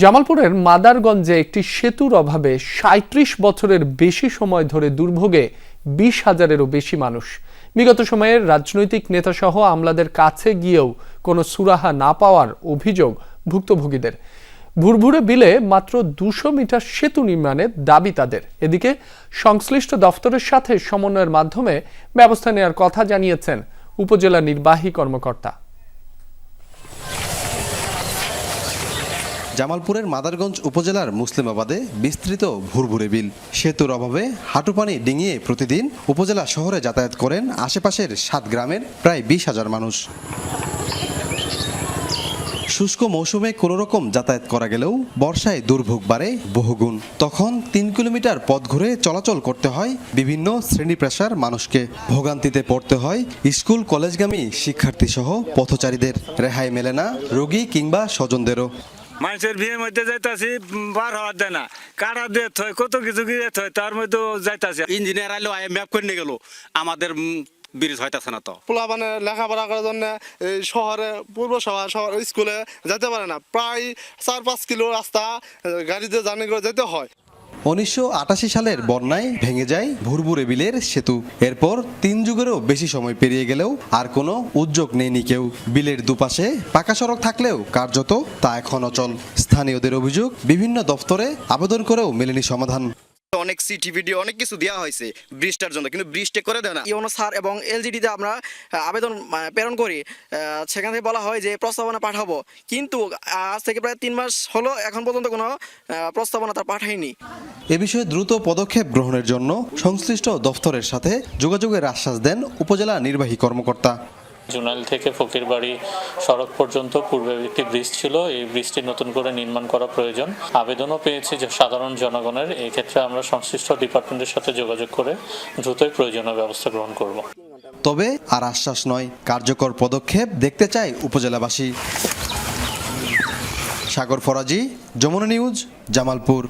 জামালপুরের মাদারগঞ্জে একটি সেতুর অভাবে সাঁত্রিশ বছরের বেশি সময় ধরে দুর্ভোগে বিশ হাজারেরও বেশি মানুষ। বিগত সময়ের রাজনৈতিক নেতাসহ আমলাদের কাছে গিয়েও কোনো সুরাহা না পাওয়ার অভিযোগ ভুক্তভোগীদের। ভুরভুরে বিলে মাত্র দুশো মিটার সেতু নির্মাণের দাবি তাদের। এদিকে সংশ্লিষ্ট দফতরের সাথে সমন্বয়ের মাধ্যমে ব্যবস্থা নেওয়ার কথা জানিয়েছেন উপজেলা নির্বাহী কর্মকর্তা। জামালপুরের মাদারগঞ্জ উপজেলার মুসলিমাবাদে বিস্তৃত ভুরভুরে বিল। সেতুর অভাবে হাঁটু পানি ডিঙিয়ে প্রতিদিন উপজেলা শহরে যাতায়াত করেন আশেপাশের সাত গ্রামের প্রায় বিশ হাজার মানুষ। শুষ্ক মৌসুমে কোনো রকম যাতায়াত করা গেলেও বর্ষায় দুর্ভোগ বাড়ে বহুগুণ। তখন তিন কিলোমিটার পথ ঘুরে চলাচল করতে হয় বিভিন্ন শ্রেণি পেশার মানুষকে। ভোগান্তিতে পড়তে হয় স্কুল, কলেজগামী শিক্ষার্থী সহ পথচারীদের। রেহাই মেলে না রোগী কিংবা স্বজনদেরও। মানুষের বিয়ের মধ্যে যাইতাছি বার হওয়ার দেয় না। কাটা দিয়ে থয় কত কিছু গিয়ে থয় তার মধ্যে যাইতাছি। ইঞ্জিনিয়ার আইলো আই ম্যাপ করে নিয়ে গেল। আমাদের ব্রিজ হইতাছে না তো। পোলাপানে লেখাপড়া করার জন্য এই শহরে পূর্ব শহর শহর স্কুলে যেতে পারে না। প্রায় চার পাঁচ কিলো রাস্তা গাড়িতে জার্নি করে যেতে হয়। উনিশশো আটাশি সালের বন্যায় ভেঙে যায় ভুরভুরে বিলের সেতু। এরপর তিন যুগেরও বেশি সময় পেরিয়ে গেলেও আর কোনো উদ্যোগ নেয়নি কেউ। বিলের দুপাশে পাকা সড়ক থাকলেও কার্যত তা এখন অচল স্থানীয়দের অভিযোগ, বিভিন্ন দফতরে আবেদন করেও মেলেনি সমাধান। অনেক সিটি ভিডিও অনেক কিছু দেওয়া হয়েছে ব্রিজটার জন্য কিন্তু ব্রিজটা করে দেয় না। ইউনো স্যার এবং এলজিডিতে আমরা আবেদন প্রেরণ করি। সেখান থেকে বলা হয় যে প্রস্তাবনা পাঠাবো। কিন্তু আজ থেকে প্রায় তিন মাস হলো এখন পর্যন্ত কোনো প্রস্তাবনা তার পাঠায়নি। এ বিষয়ে দ্রুত পদক্ষেপ গ্রহণের জন্য সংশ্লিষ্ট দফতরের সাথে যোগাযোগের আশ্বাস দেন উপজেলা নির্বাহী কর্মকর্তা। জুনাইল থেকে ফকিরবাড়ি সড়ক পর্যন্ত পূর্বে একটি ব্রিজ ছিল। এই ব্রিজটি নতুন করে নির্মাণ করা প্রয়োজন। আবেদনও পেয়েছি যে সাধারণ জনগণের। এই ক্ষেত্রে আমরা সংশ্লিষ্ট ডিপার্টমেন্টের সাথে যোগাযোগ করে দ্রুতই প্রয়োজনীয় ব্যবস্থা গ্রহণ করব। তবে আর আশ্বাস নয়, কার্যকর পদক্ষেপ দেখতে চায় উপজেলাবাসী। সাগর ফরাজি, যমুনা নিউজ, জামালপুর।